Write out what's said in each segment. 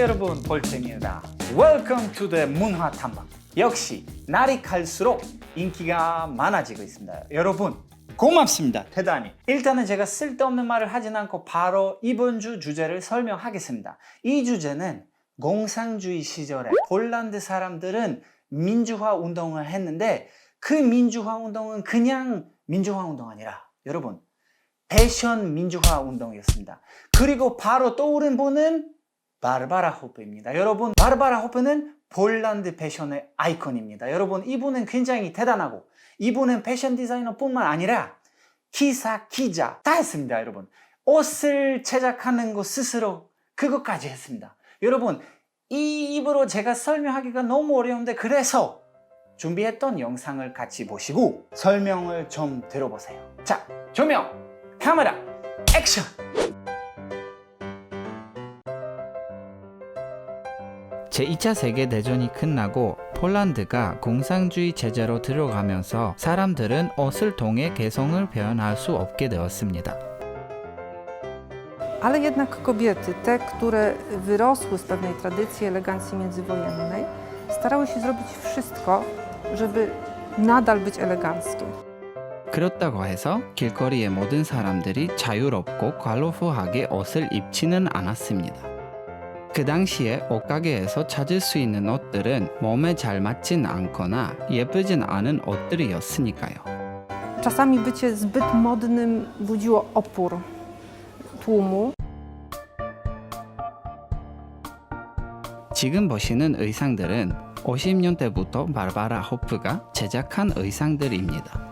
여러분 볼트입니다. Welcome to the 문화 탐방. 역시 날이 갈수록 인기가 많아지고 있습니다. 여러분 고맙습니다 대단히. 일단은 제가 쓸데없는 말을 하진 않고 바로 이번 주 주제를 설명하겠습니다. 이 주제는 공산주의 시절에 폴란드 사람들은 민주화 운동을 했는데 그 민주화 운동은 그냥 민주화 운동 아니라 여러분 패션 민주화 운동이었습니다. 그리고 바로 떠오른 분은 바르바라 호프입니다. 여러분, 바르바라 호프는 폴란드 패션의 아이콘입니다. 여러분, 이분은 굉장히 대단하고 이분은 패션 디자이너뿐만 아니라 기사, 기자 다 했습니다. 여러분, 옷을 제작하는 거 스스로 그것까지 했습니다. 여러분, 이 입으로 제가 설명하기가 너무 어려운데 그래서 준비했던 영상을 같이 보시고 설명을 좀 들어보세요. 자, 조명, 카메라, 액션! 제2차 세계대전이 끝나고 폴란드가 공산주의 체제로 들어가면서 사람들은 옷을 통해 개성을 표현할 수 없게 되었습니다. Ale jednak kobiety, te, które wyrosły z pewnej tradycji elegancji międzywojennej, starały się zrobić wszystko, żeby nadal być eleganckie. 그렇다고 해서 길거리의 모든 사람들이 자유롭고 괄로후하게 옷을 입지는 않았습니다. 그 당시에 옷가게에서 찾을 수 있는 옷들은 몸에 잘 맞진 않거나 예쁘진 않은 옷들이었으니까요. Czasami bycie zbyt modnym budziło opór tłumu. 지금 보시는 의상들은 50년대부터 바르바라 호프가 제작한 의상들입니다.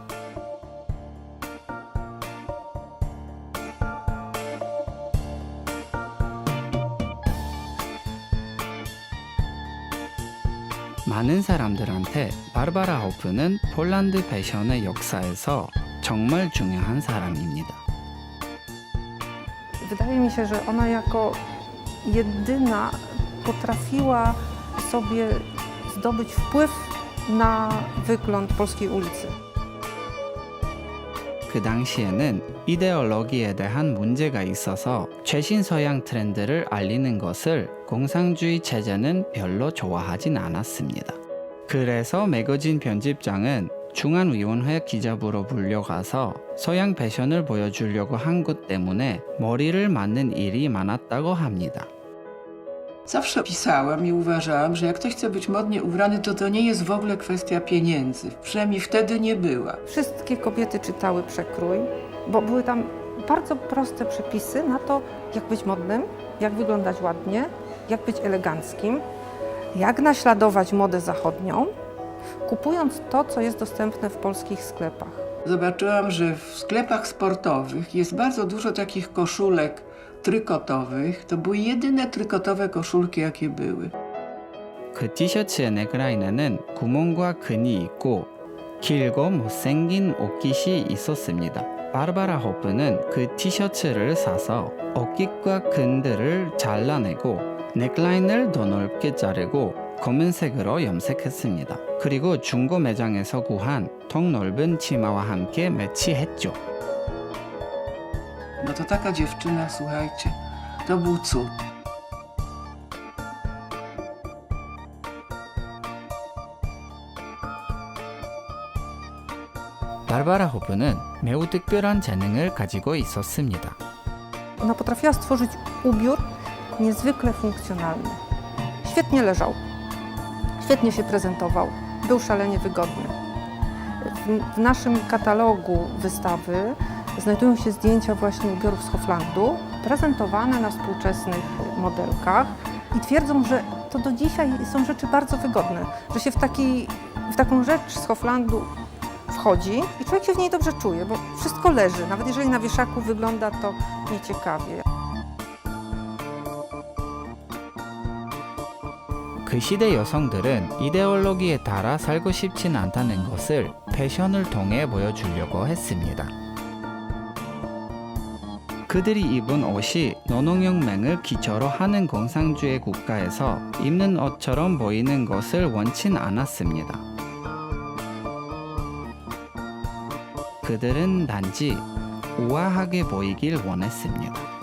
많은 사람들한테 바르바라 호프는 폴란드 패션의 역사에서 정말 중요한 사람입니다. Wydaje mi się, że ona jako jedyna potrafiła sobie zdobyć wpływ na wygląd polskiej ulicy. 그 당시에는 이데올로기에 대한 문제가 있어서 최신 서양 트렌드를 알리는 것을 공산주의 체제는 별로 좋아하진 않았습니다. 그래서 매거진 편집장은 중앙위원회 기자부로 불려가서 서양 패션을 보여주려고 한 것 때문에 머리를 맞는 일이 많았다고 합니다. Zawsze pisałam i uważałam, że jak ktoś chce być modnie ubrany, to to nie jest w ogóle kwestia pieniędzy. Przynajmniej wtedy nie była. Wszystkie kobiety czytały przekrój, bo były tam bardzo proste przepisy na to, jak być modnym, jak wyglądać ładnie, jak być eleganckim, jak naśladować modę zachodnią, kupując to, co jest dostępne w polskich sklepach. Zobaczyłam, że w sklepach sportowych jest bardzo dużo takich koszulek trykotowych. To były jedyne trykotowe koszulki, jakie były. 그 티셔츠의 넥라인에는 구멍과 근이 있고 길고 못생긴 옷깃이 있었습니다. 바르바라 호프는 그 티셔츠를 사서 옷깃과 근들을 잘라내고 넥라인을 더 넓게 자르고 검은색으로 염색했습니다. 그리고 중고 매장에서 구한 통 넓은 치마와 함께 매치했죠. No to taka dziewczyna, słuchajcie, to był cud. 바르바라 호프는 매우 특별한 재능을 가지고 있었습니다. Ona potrafiła stworzyć ubiór niezwykle funkcjonalny. Świetnie leżał, świetnie się prezentował, był szalenie wygodny. W, naszym katalogu wystawy znajdują się zdjęcia właśnie ubiorów z Hoflandu, prezentowane na współczesnych modelkach i twierdzą, że to do dzisiaj są rzeczy bardzo wygodne, że się w, taki, w taką rzecz z Hoflandu wchodzi i człowiek się w niej dobrze czuje, bo wszystko leży, nawet jeżeli na wieszaku wygląda to nieciekawie. 그 시대 여성들은 이데올로기에 따라 살고 싶진 않다는 것을 패션을 통해 보여주려고 했습니다. 그들이 입은 옷이 노동혁명을 기초로 하는 공산주의 국가에서 입는 옷처럼 보이는 것을 원친 않았습니다. 그들은 단지 우아하게 보이길 원했습니다.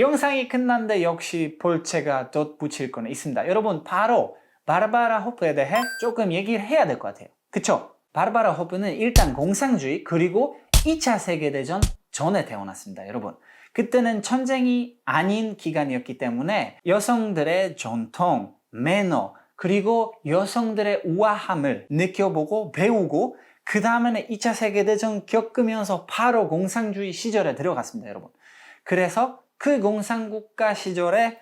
영상이 끝난데 역시 볼체가 덧붙일 거는 있습니다. 여러분 바로 바르바라 호프에 대해 조금 얘기를 해야 될 것 같아요. 그쵸? 바르바라 호프는 일단 공상주의 그리고 2차 세계대전 전에 태어났습니다. 여러분. 그때는 전쟁이 아닌 기간이었기 때문에 여성들의 전통, 매너, 그리고 여성들의 우아함을 느껴보고 배우고 그 다음에는 2차 세계대전 겪으면서 바로 공상주의 시절에 들어갔습니다, 여러분. 그래서 그 공산국가 시절에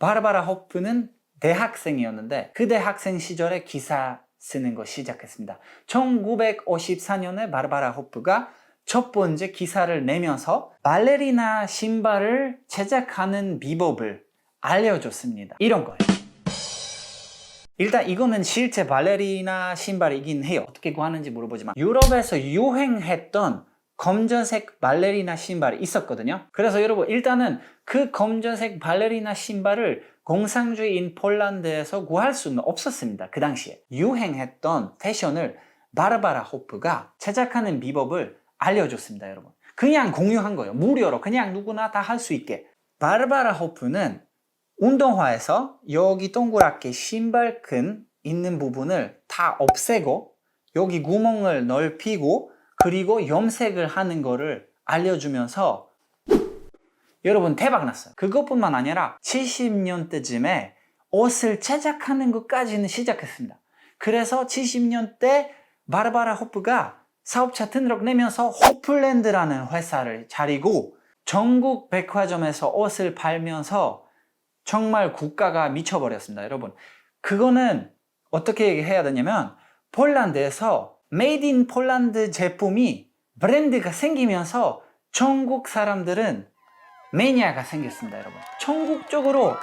바르바라 호프는 대학생이었는데 그 대학생 시절에 기사 쓰는 거 시작했습니다. 1954년에 바르바라 호프가 첫 번째 기사를 내면서 발레리나 신발을 제작하는 비법을 알려줬습니다. 이런 거예요. 일단 이거는 실제 발레리나 신발이긴 해요. 어떻게 구하는지 물어보지만 유럽에서 유행했던 검정색 발레리나 신발이 있었거든요. 그래서 여러분 일단은 그 검정색 발레리나 신발을 공상주의인 폴란드에서 구할 수는 없었습니다. 그 당시에 유행했던 패션을 바르바라 호프가 제작하는 비법을 알려줬습니다, 여러분. 그냥 공유한 거예요. 무료로 그냥 누구나 다 할 수 있게. 바르바라 호프는 운동화에서 여기 동그랗게 신발끈 있는 부분을 다 없애고 여기 구멍을 넓히고 그리고 염색을 하는 거를 알려주면서 여러분 대박 났어요. 그것뿐만 아니라 70년대쯤에 옷을 제작하는 것까지는 시작했습니다. 그래서 70년대 바르바라 호프가 사업자 등록 내면서 호플랜드라는 회사를 차리고 전국 백화점에서 옷을 팔면서 정말 국가가 미쳐버렸습니다, 여러분. 그거는 어떻게 얘기해야 되냐면 폴란드에서 메이드 인 폴란드 제품이 브랜드가 생기면서 전국 사람들은 매니아가 생겼습니다, 여러분. 전국적으로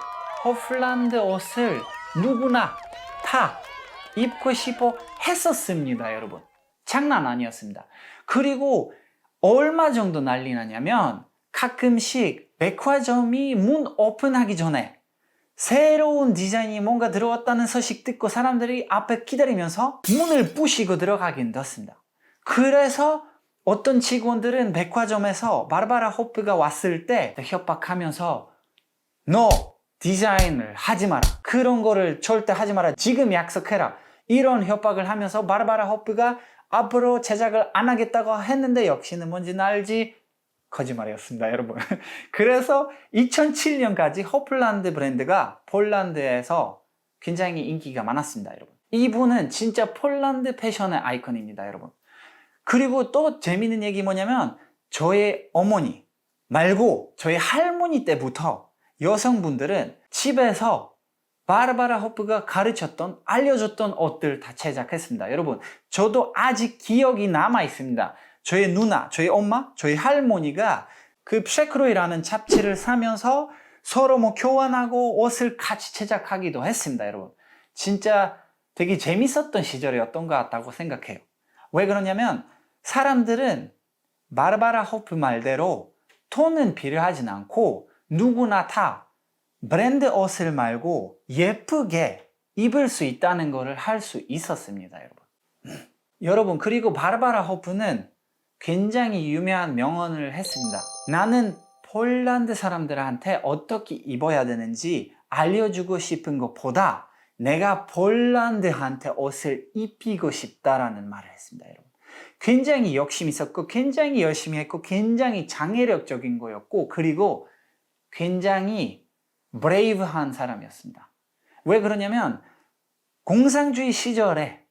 호플란드 옷을 누구나 다 입고 싶어 했었습니다, 여러분. 장난 아니었습니다. 그리고 얼마 정도 난리 나냐면 가끔씩 백화점이 문 오픈하기 전에 새로운 디자인이 뭔가 들어왔다는 소식 듣고 사람들이 앞에 기다리면서 문을 부시고 들어가긴 했습니다. 그래서 어떤 직원들은 백화점에서 바르바라 호프가 왔을 때 협박하면서 너 디자인을 하지 마라. 그런 거를 절대 하지 마라. 지금 약속해라. 이런 협박을 하면서 바르바라 호프가 앞으로 제작을 안 하겠다고 했는데 역시는 뭔지는 알지 거짓말이었습니다, 여러분. 그래서 2007년까지 호플란드 브랜드가 폴란드에서 굉장히 인기가 많았습니다, 여러분. 이분은 진짜 폴란드 패션의 아이콘입니다, 여러분. 그리고 또 재밌는 얘기 뭐냐면 저의 어머니 말고 저희 할머니 때부터 여성분들은 집에서 바르바라 호프가 가르쳤던 알려줬던 옷들 다 제작했습니다. 여러분, 저도 아직 기억이 남아 있습니다. 저희 누나, 저희 엄마, 저희 할머니가 그 쉐크로이라는 잡지를 사면서 서로 뭐 교환하고 옷을 같이 제작하기도 했습니다, 여러분. 진짜 되게 재밌었던 시절이었던 것 같다고 생각해요. 왜 그러냐면 사람들은 바르바라 호프 말대로 돈은 필요하진 않고 누구나 다 브랜드 옷을 말고 예쁘게 입을 수 있다는 것을 할 수 있었습니다, 여러분. 여러분, 그리고 바르바라 호프는 굉장히 유명한 명언을 했습니다. 나는 폴란드 사람들한테 어떻게 입어야 되는지 알려주고 싶은 것보다 내가 폴란드한테 옷을 입히고 싶다라는 말을 했습니다, 여러분. 굉장히 욕심 있었고, 굉장히 열심히 했고, 굉장히 장애력적인 거였고, 그리고 굉장히 브레이브한 사람이었습니다. 왜 그러냐면 공산주의 시절에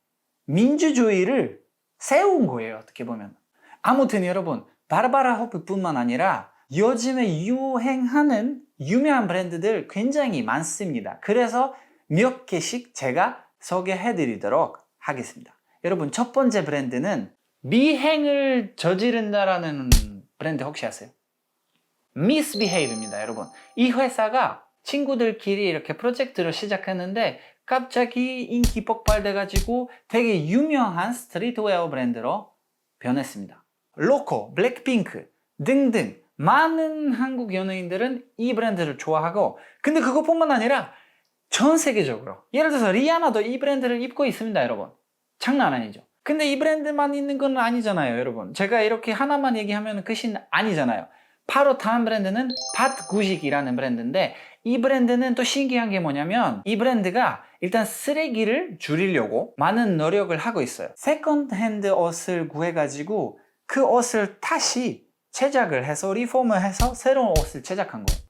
민주주의를 세운 거예요. 어떻게 보면. 아무튼 여러분 바르바라 호프뿐만 아니라 요즘에 유행하는 유명한 브랜드들 굉장히 많습니다. 그래서 몇 개씩 제가 소개해 드리도록 하겠습니다. 여러분 첫 번째 브랜드는 미행을 저지른다라는 브랜드 혹시 아세요? 미스비헤이브입니다, 여러분. 이 회사가 친구들끼리 이렇게 프로젝트를 시작했는데 갑자기 인기 폭발돼 가지고 되게 유명한 스트리트웨어 브랜드로 변했습니다. 로코, 블랙핑크 등등 많은 한국 연예인들은 이 브랜드를 좋아하고 근데 그것뿐만 아니라 전 세계적으로 예를 들어서 리아나도 이 브랜드를 입고 있습니다, 여러분. 장난 아니죠. 근데 이 브랜드만 있는 건 아니잖아요, 여러분. 제가 이렇게 하나만 얘기하면 끝이 아니잖아요. 바로 다음 브랜드는 밭구식이라는 브랜드인데 이 브랜드는 또 신기한 게 뭐냐면 이 브랜드가 일단 쓰레기를 줄이려고 많은 노력을 하고 있어요. 세컨드 핸드 옷을 구해가지고 그 옷을 다시 제작을 해서 리폼을 해서 새로운 옷을 제작한 거예요.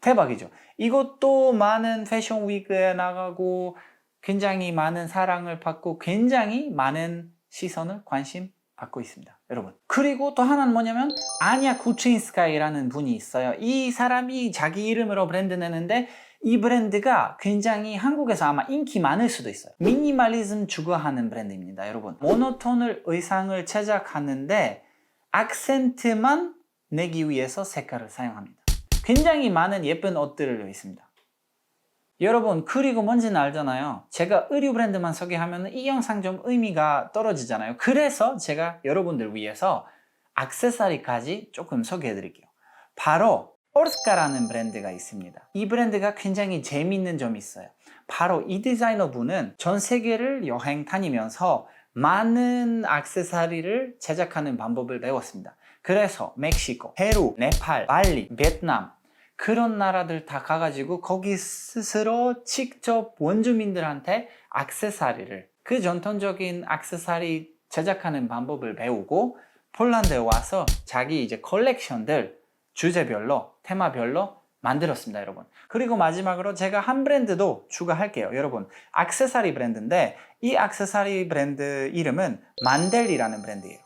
대박이죠. 이것도 많은 패션 위크에 나가고 굉장히 많은 사랑을 받고 굉장히 많은 시선을 관심 받고 있습니다. 여러분. 그리고 또 하나는 뭐냐면 아냐 쿠친스카이라는 분이 있어요. 이 사람이 자기 이름으로 브랜드 내는데 이 브랜드가 굉장히 한국에서 아마 인기 많을 수도 있어요. 미니멀리즘 추구하는 브랜드입니다, 여러분. 모노톤을 의상을 제작하는데 악센트만 내기 위해서 색깔을 사용합니다. 굉장히 많은 예쁜 옷들을 있습니다. 여러분 그리고 뭔지는 알잖아요 제가 의류 브랜드만 소개하면 이 영상 좀 의미가 떨어지잖아요 그래서 제가 여러분들 위해서 액세서리까지 조금 소개해 드릴게요 바로 오르스카라는 브랜드가 있습니다. 이 브랜드가 굉장히 재미있는 점이 있어요. 바로 이 디자이너 분은 전 세계를 여행 다니면서 많은 액세서리를 제작하는 방법을 배웠습니다. 그래서 멕시코, 페루, 네팔, 발리, 베트남 그런 나라들 다 가가지고 거기 스스로 직접 원주민들한테 액세서리를 그 전통적인 액세서리 제작하는 방법을 배우고 폴란드에 와서 자기 이제 컬렉션들 주제별로 테마별로 만들었습니다 여러분 그리고 마지막으로 제가 한 브랜드도 추가할게요 여러분 액세서리 브랜드인데 이 액세서리 브랜드 이름은 만델리라는 브랜드예요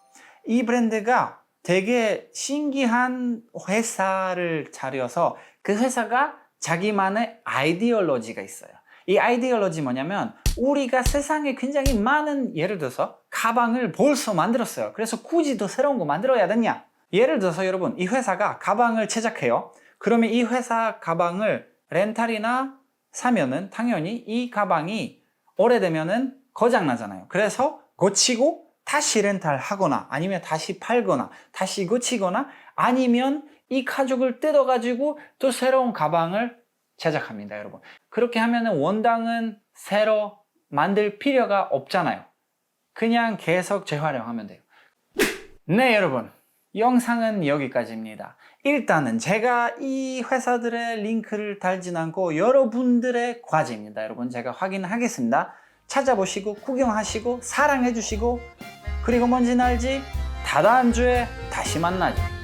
이 브랜드가 되게 신기한 회사를 차려서 그 회사가 자기만의 아이디올로지가 있어요. 이 아이디올로지 뭐냐면 우리가 세상에 굉장히 많은 예를 들어서 가방을 벌써 만들었어요. 그래서 굳이 더 새로운 거 만들어야 되냐? 예를 들어서 여러분 이 회사가 가방을 제작해요. 그러면 이 회사 가방을 렌탈이나 사면은 당연히 이 가방이 오래되면은 고장 나잖아요. 그래서 고치고 다시 렌탈 하거나 아니면 다시 팔거나 다시 고치거나 아니면 이 가죽을 뜯어 가지고 또 새로운 가방을 제작합니다, 여러분. 그렇게 하면은 원당은 새로 만들 필요가 없잖아요. 그냥 계속 재활용하면 돼요. 네, 여러분. 영상은 여기까지입니다. 일단은 제가 이 회사들의 링크를 달진 않고 여러분들의 과제입니다. 여러분, 제가 확인하겠습니다. 찾아보시고, 구경하시고, 사랑해주시고, 그리고 뭔지는 알지? 다다음 주에 다시 만나죠.